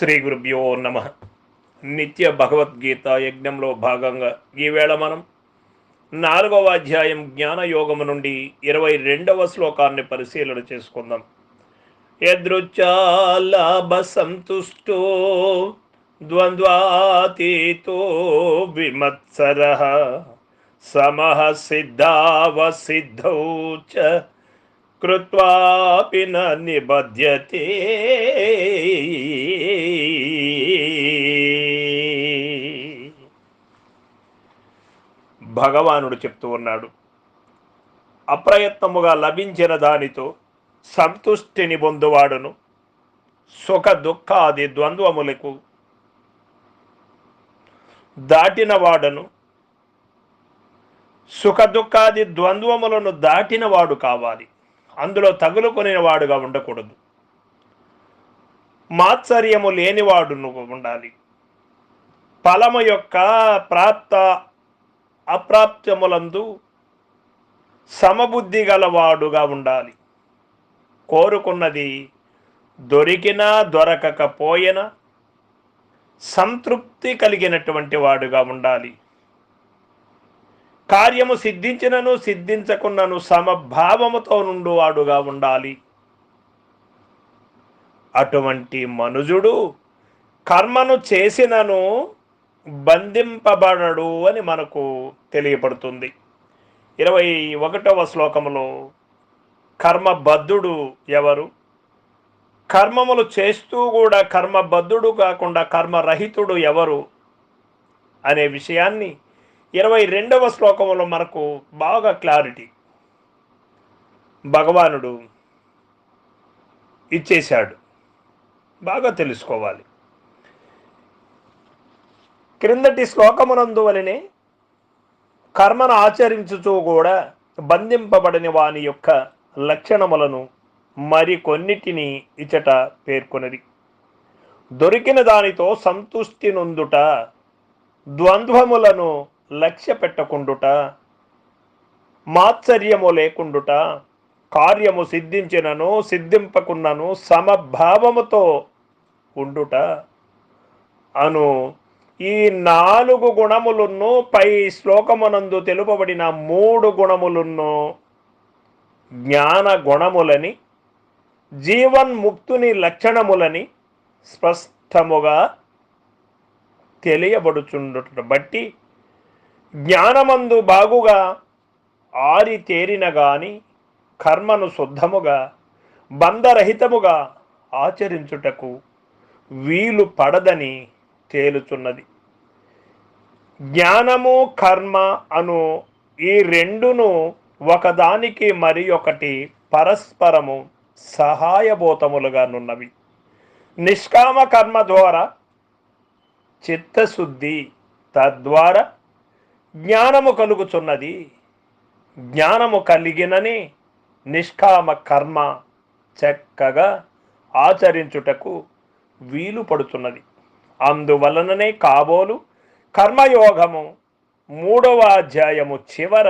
శ్రీ గురుభ్యో నమ. నిత్య భగవద్గీత యజ్ఞంలో భాగంగా ఈవేళ మనం నాలుగవ అధ్యాయం జ్ఞానయోగము నుండి ఇరవై రెండవ శ్లోకాన్ని పరిశీలన చేసుకుందాం. యదృచ్చాలాభ సంతుష్టో ద్వంద్వాతీతో విమత్సర సమః సిద్ధావసిద్ధౌ చ కృత్వాపి నిబధ్యతే భగవానుడు చెప్తూ ఉన్నాడు. అప్రయత్నముగా లభించిన దానితో సంతుష్టిని పొందువాడును. సుఖ దుఃఖాది ద్వంద్వములకు దాటినవాడను సుఖ దుఃఖాది ద్వంద్వములను దాటినవాడు కావాలి. అందులో తగులుకొనిన వాడుగా ఉండకూడదు. మాత్సర్యము లేనివాడు ఉండాలి. ఫలము యొక్క ప్రాప్త అప్రాప్తములందు సమబుద్ధి గలవాడుగా ఉండాలి. కోరుకున్నది దొరికినా దొరకకపోయినా సంతృప్తి కలిగినటువంటి వాడుగా ఉండాలి. కార్యము సిద్ధించినను సిద్ధించకున్నను సమభావముతో నుండు వాడుగా ఉండాలి. అటువంటి మనుజుడు కర్మను చేసినను బంధింపబడడు అని మనకు తెలియపడుతుంది ఇరవై ఒకటవ శ్లోకములో కర్మబద్ధుడు ఎవరు? కర్మములు చేస్తూ కూడా కర్మబద్ధుడు కాకుండా కర్మరహితుడు ఎవరు? అనే విషయాన్ని ఇరవై రెండవ శ్లోకంలో మనకు బాగా క్లారిటీ. భగవానుడు ఇచ్చేశాడు. బాగా తెలుసుకోవాలి. క్రిందటి శ్లోకమునందు వలనే కర్మను ఆచరించుచూ కూడా బంధింపబడని వాని యొక్క లక్షణములను మరికొన్నిటిని ఇచట పేర్కొనది. దొరికిన దానితో సంతుష్టి నొందుట ద్వంద్వములను లక్ష్య పెట్టకుండుట మాత్సర్యము లేకుండుట కార్యము సిద్ధించినను సిద్ధింపకున్నను సమభావముతో ఉండుట అను ఈ నాలుగు గుణములను పై శ్లోకమునందు తెలుపబడిన మూడు గుణములను జ్ఞాన గుణములని జీవన్ముక్తుని లక్షణములని స్పష్టముగా తెలియబడుచుండుట బట్టి జ్ఞానమందు బాగుగా ఆరి తేరిన గాని కర్మను శుద్ధముగా బంధరహితముగా ఆచరించుటకు వీలు పడదని తేలుచున్నది జ్ఞానము కర్మ అను ఈ రెండును ఒకదానికి మరి ఒకటి పరస్పరము సహాయభూతములుగానున్నవి. నిష్కామ కర్మ ద్వారా చిత్తశుద్ధి తద్వారా జ్ఞానము కలుగుచున్నది జ్ఞానము కలిగినని నిష్కామ కర్మ చక్కగా ఆచరించుటకు వీలు పడుతున్నది. అందువలననే కాబోలు కర్మయోగము మూడవ అధ్యాయము చివర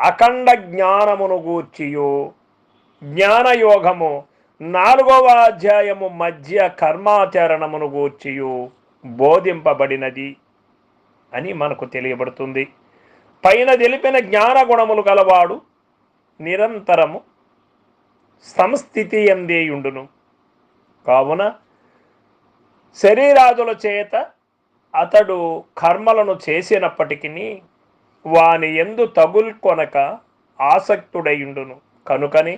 అఖండ జ్ఞానమును గూర్చియు. జ్ఞానయోగము నాలుగవ అధ్యాయము మధ్య కర్మాచరణమును గూర్చియు. బోధింపబడినది అని మనకు తెలియబడుతుంది. పైన తెలిపిన జ్ఞాన గుణములు గలవాడు నిరంతరము సంస్థితి ఎందేయుండును కావున శరీరాదుల చేత అతడు కర్మలను చేసినప్పటికీ వాని ఎందు తగుల్కొనక ఆసక్తుడయుండును. కనుకని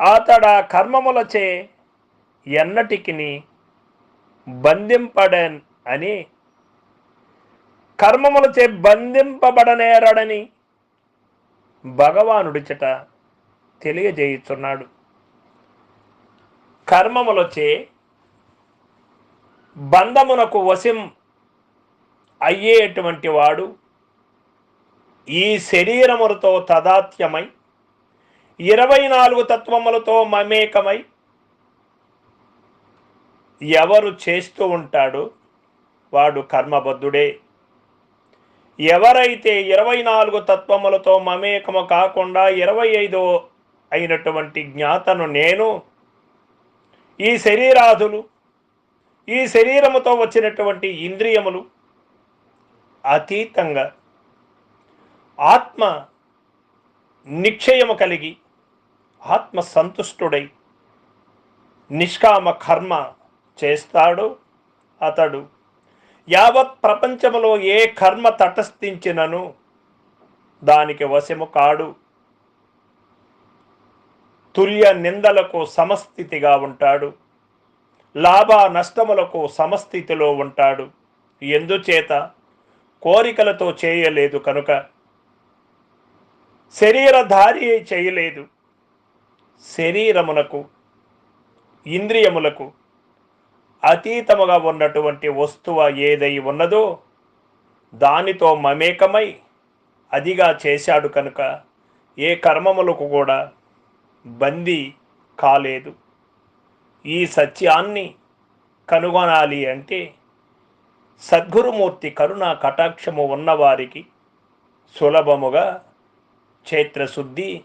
అతడ కర్మములచే ఎన్నటికి బంధింపడన్ అని కర్మములచే బంధింపబడనేరడని భగవానుడిచట తెలియజేయుచున్నాడు. కర్మములచే బంధమునకు వశం అయ్యేటువంటి వాడు ఈ శరీరములతో తదాత్యమై ఇరవై నాలుగు తత్వములతో మమేకమై ఎవరు చేస్తూ ఉంటాడో వాడు కర్మబద్ధుడే. ఎవరైతే ఇరవై నాలుగు తత్వములతో మమేకము కాకుండా ఇరవై ఐదో అయినటువంటి జ్ఞాతను నేను ఈ శరీరాధులు ఈ శరీరముతో వచ్చినటువంటి ఇంద్రియములు అతీతంగా ఆత్మ నిక్షయము కలిగి ఆత్మ సంతుష్టుడై నిష్కామ కర్మ చేస్తాడు. అతడు యావత్ ప్రపంచములో ఏ కర్మ తటస్థించినను దానికి వశము కాడు. తుల్య నిందలకు సమస్థితిగా ఉంటాడు. లాభ నష్టములకు సమస్థితిలో ఉంటాడు. ఎందుచేత? కోరికలతో చేయలేదు కనుక. శరీరధారి చేయలేదు. శరీరమునకు ఇంద్రియములకు అతీతముగా ఉన్నటువంటి వస్తువు ఏదై ఉన్నదో దానితో మమేకమై అదిగా చేశాడు కనుక ఏ కర్మములకు కూడా బందీ కాలేదు. ఈ సత్యాన్ని కనుగొనాలి అంటే సద్గురుమూర్తి కరుణా కటాక్షము ఉన్నవారికి సులభముగా క్షేత్రశుద్ధి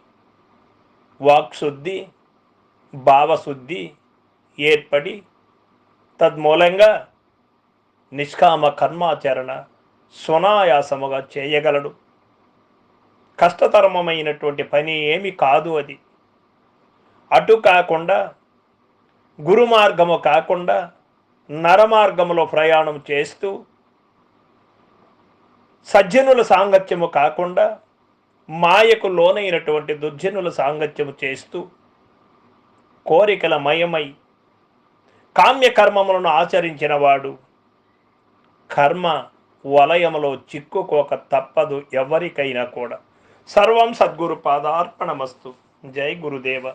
వాక్శుద్ధి భావశుద్ధి ఏర్పడి తద్మూలంగా నిష్కామ కర్మాచరణ సునాయాసముగా చేయగలడు. కష్టతరమైనటువంటి పని ఏమి కాదు అది. అటు కాకుండా గురు మార్గము కాకుండా నరమార్గములో ప్రయాణం చేస్తూ సజ్జనుల సాంగత్యము కాకుండా మాయకు లోనైనటువంటి దుర్జనుల సాంగత్యము చేస్తూ కోరికల మయమై కామ్యకర్మములను ఆచరించిన వాడు కర్మ వలయములో చిక్కుకోక తప్పదు ఎవరికైనా కూడా. సర్వం సద్గురు పాదార్పణమస్తు. జై గురుదేవ.